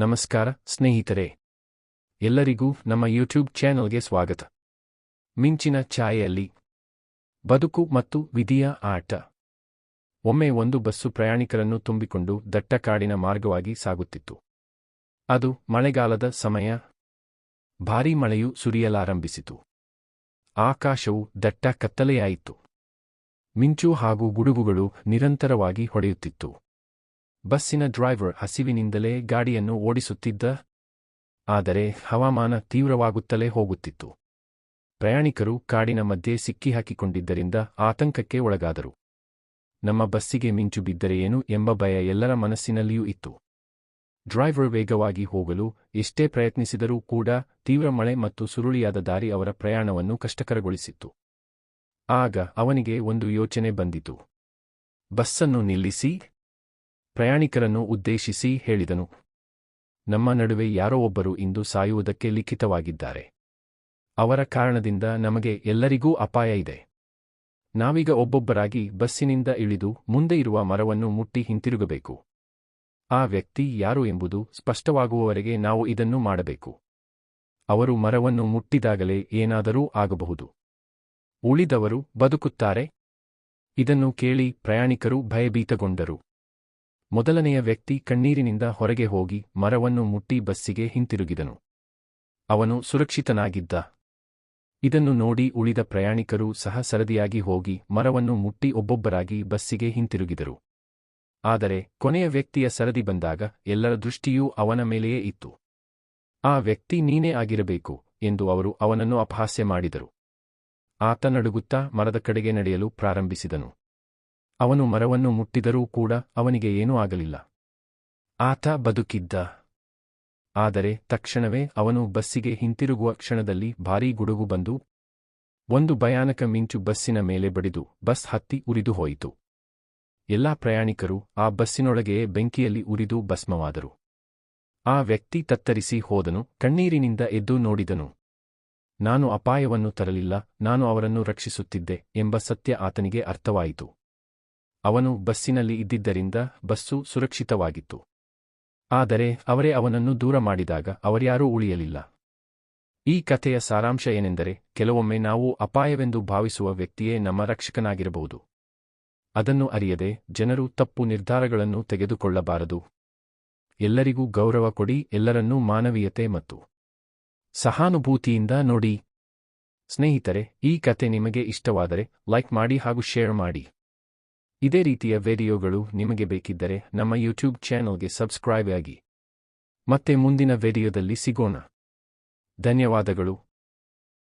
ನಮಸ್ಕಾರ, ಸ್ನೇಹಿತರೆ. ಎಲ್ಲರಿಗೂ ನಮ್ಮ ಯೂಟ್ಯೂಬ್ ಚಾನೆಲ್ಗೆ ಸ್ವಾಗತ. ಮಿಂಚಿನ ಛಾಯೆಯಲ್ಲಿ ಬದುಕು ಮತ್ತು ವಿಧಿಯ ಆಟ. ಒಮ್ಮೆ ಒಂದು ಬಸ್ಸು ಪ್ರಯಾಣಿಕರನ್ನು ತುಂಬಿಕೊಂಡು ದಟ್ಟ ಕಾಡಿನ ಮಾರ್ಗವಾಗಿ ಸಾಗುತ್ತಿತ್ತು. ಅದು ಮಳೆಗಾಲದ ಸಮಯ. ಭಾರೀ ಮಳೆಯು ಸುರಿಯಲಾರಂಭಿಸಿತು. ಆಕಾಶವು ದಟ್ಟ ಕತ್ತಲೆಯಾಯಿತು. ಮಿಂಚು ಹಾಗೂ ಗುಡುಗುಗಳು ನಿರಂತರವಾಗಿ ಹೊಡೆಯುತ್ತಿತ್ತು. ಬಸ್ಸಿನ ಡ್ರೈವರ್ ಹಸಿವಿನಿಂದಲೇ ಗಾಡಿಯನ್ನು ಓಡಿಸುತ್ತಿದ್ದ, ಆದರೆ ಹವಾಮಾನ ತೀವ್ರವಾಗುತ್ತಲೇ ಹೋಗುತ್ತಿತ್ತು. ಪ್ರಯಾಣಿಕರು ಕಾಡಿನ ಮಧ್ಯೆ ಸಿಕ್ಕಿಹಾಕಿಕೊಂಡಿದ್ದರಿಂದ ಆತಂಕಕ್ಕೆ ಒಳಗಾದರು. ನಮ್ಮ ಬಸ್ಸಿಗೆ ಮಿಂಚು ಬಿದ್ದರೆ ಏನು ಎಂಬ ಭಯ ಎಲ್ಲರ ಮನಸ್ಸಿನಲ್ಲಿಯೂ ಇತ್ತು. ಡ್ರೈವರ್ ವೇಗವಾಗಿ ಹೋಗಲು ಎಷ್ಟೇ ಪ್ರಯತ್ನಿಸಿದರೂ ಕೂಡ ತೀವ್ರ ಮಳೆ ಮತ್ತು ಸುರುಳಿಯಾದ ದಾರಿ ಅವರ ಪ್ರಯಾಣವನ್ನು ಕಷ್ಟಕರಗೊಳಿಸಿತ್ತು. ಆಗ ಅವನಿಗೆ ಒಂದು ಯೋಚನೆ ಬಂದಿತು. ಬಸ್ಸನ್ನು ನಿಲ್ಲಿಸಿ ಪ್ರಯಾಣಿಕರನ್ನು ಉದ್ದೇಶಿಸಿ ಹೇಳಿದನು. ನಮ್ಮ ನಡುವೆ ಯಾರೋ ಒಬ್ಬರು ಇಂದು ಸಾಯುವುದಕ್ಕೆ ಲಿಖಿತವಾಗಿದ್ದಾರೆ. ಅವರ ಕಾರಣದಿಂದ ನಮಗೆ ಎಲ್ಲರಿಗೂ ಅಪಾಯ ಇದೆ. ನಾವೀಗ ಒಬ್ಬೊಬ್ಬರಾಗಿ ಬಸ್ಸಿನಿಂದ ಇಳಿದು ಮುಂದೆ ಇರುವ ಮರವನ್ನು ಮುಟ್ಟಿ ಹಿಂತಿರುಗಬೇಕು. ಆ ವ್ಯಕ್ತಿ ಯಾರು ಎಂಬುದು ಸ್ಪಷ್ಟವಾಗುವವರೆಗೆ ನಾವು ಇದನ್ನು ಮಾಡಬೇಕು. ಅವರು ಮರವನ್ನು ಮುಟ್ಟಿದಾಗಲೇ ಏನಾದರೂ ಆಗಬಹುದು. ಉಳಿದವರು ಬದುಕುತ್ತಾರೆ. ಇದನ್ನು ಕೇಳಿ ಪ್ರಯಾಣಿಕರು ಭಯಭೀತಗೊಂಡರು. ಮೊದಲನೆಯ ವ್ಯಕ್ತಿ ಕಣ್ಣೀರಿನಿಂದ ಹೊರಗೆ ಹೋಗಿ ಮರವನ್ನು ಮುಟ್ಟಿ ಬಸ್ಸಿಗೆ ಹಿಂತಿರುಗಿದನು. ಅವನು ಸುರಕ್ಷಿತನಾಗಿದ್ದ. ಇದನ್ನು ನೋಡಿ ಉಳಿದ ಪ್ರಯಾಣಿಕರು ಸಹ ಸರದಿಯಾಗಿ ಹೋಗಿ ಮರವನ್ನು ಮುಟ್ಟಿ ಒಬ್ಬೊಬ್ಬರಾಗಿ ಬಸ್ಸಿಗೆ ಹಿಂತಿರುಗಿದರು. ಆದರೆ ಕೊನೆಯ ವ್ಯಕ್ತಿಯ ಸರದಿ ಬಂದಾಗ ಎಲ್ಲರ ದೃಷ್ಟಿಯೂ ಅವನ ಮೇಲೆಯೇ ಇತ್ತು. ಆ ವ್ಯಕ್ತಿ ನೀನೇ ಆಗಿರಬೇಕು ಎಂದು ಅವರು ಅವನನ್ನು ಅಪಹಾಸ್ಯ ಮಾಡಿದರು. ಆತ ನಡುಗುತ್ತಾ ಮರದ ಕಡೆಗೆ ನಡೆಯಲು ಪ್ರಾರಂಭಿಸಿದನು. ಅವನು ಮರವನ್ನು ಮುಟ್ಟಿದರೂ ಕೂಡ ಅವನಿಗೆ ಏನೂ ಆಗಲಿಲ್ಲ. ಆತ ಬದುಕಿದ್ದ. ಆದರೆ ತಕ್ಷಣವೇ ಅವನು ಬಸ್ಸಿಗೆ ಹಿಂತಿರುಗುವ ಕ್ಷಣದಲ್ಲಿ ಭಾರೀ ಗುಡುಗು ಬಂದು ಒಂದು ಭಯಾನಕ ಮಿಂಚು ಬಸ್ಸಿನ ಮೇಲೆ ಬಡಿದು ಬಸ್ ಹತ್ತಿ ಉರಿದು ಹೋಯಿತು. ಎಲ್ಲಾ ಪ್ರಯಾಣಿಕರು ಆ ಬಸ್ಸಿನೊಳಗೆಯೇ ಬೆಂಕಿಯಲ್ಲಿ ಉರಿದು ಭಸ್ಮವಾದರು. ಆ ವ್ಯಕ್ತಿ ತತ್ತರಿಸಿ ಹೋದನು, ಕಣ್ಣೀರಿನಿಂದ ಎದ್ದು ನೋಡಿದನು. ನಾನು ಅಪಾಯವನ್ನು ತರಲಿಲ್ಲ, ನಾನು ಅವರನ್ನು ರಕ್ಷಿಸುತ್ತಿದ್ದೆ ಎಂಬ ಸತ್ಯ ಆತನಿಗೆ ಅರ್ಥವಾಯಿತು. ಅವನು ಬಸ್ಸಿನಲ್ಲಿ ಇದ್ದಿದ್ದರಿಂದ ಬಸ್ಸು ಸುರಕ್ಷಿತವಾಗಿತ್ತು. ಆದರೆ ಅವರೇ ಅವನನ್ನು ದೂರ ಮಾಡಿದಾಗ ಅವರ್ಯಾರೂ ಉಳಿಯಲಿಲ್ಲ. ಈ ಕಥೆಯ ಸಾರಾಂಶ ಏನೆಂದರೆ ಕೆಲವೊಮ್ಮೆ ನಾವು ಅಪಾಯವೆಂದು ಭಾವಿಸುವ ವ್ಯಕ್ತಿಯೇ ನಮ್ಮ ರಕ್ಷಕನಾಗಿರಬಹುದು. ಅದನ್ನು ಅರಿಯದೆ ಜನರು ತಪ್ಪು ನಿರ್ಧಾರಗಳನ್ನು ತೆಗೆದುಕೊಳ್ಳಬಾರದು. ಎಲ್ಲರಿಗೂ ಗೌರವ ಕೊಡಿ, ಎಲ್ಲರನ್ನೂ ಮಾನವೀಯತೆ ಮತ್ತು ಸಹಾನುಭೂತಿಯಿಂದ ನೋಡಿ. ಸ್ನೇಹಿತರೆ, ಈ ಕತೆ ನಿಮಗೆ ಇಷ್ಟವಾದರೆ ಲೈಕ್ ಮಾಡಿ ಹಾಗೂ ಶೇರ್ ಮಾಡಿ. ಇದೇ ರೀತಿಯ ವಿಡಿಯೋಗಳು ನಿಮಗೆ ಬೇಕಿದ್ದರೆ ನಮ್ಮ ಯೂಟ್ಯೂಬ್ ಚಾನೆಲ್ಗೆ ಸಬ್ಸ್ಕ್ರೈಬ್ ಆಗಿ. ಮತ್ತೆ ಮುಂದಿನ ವಿಡಿಯೋದಲ್ಲಿ ಸಿಗೋಣ. ಧನ್ಯವಾದಗಳು.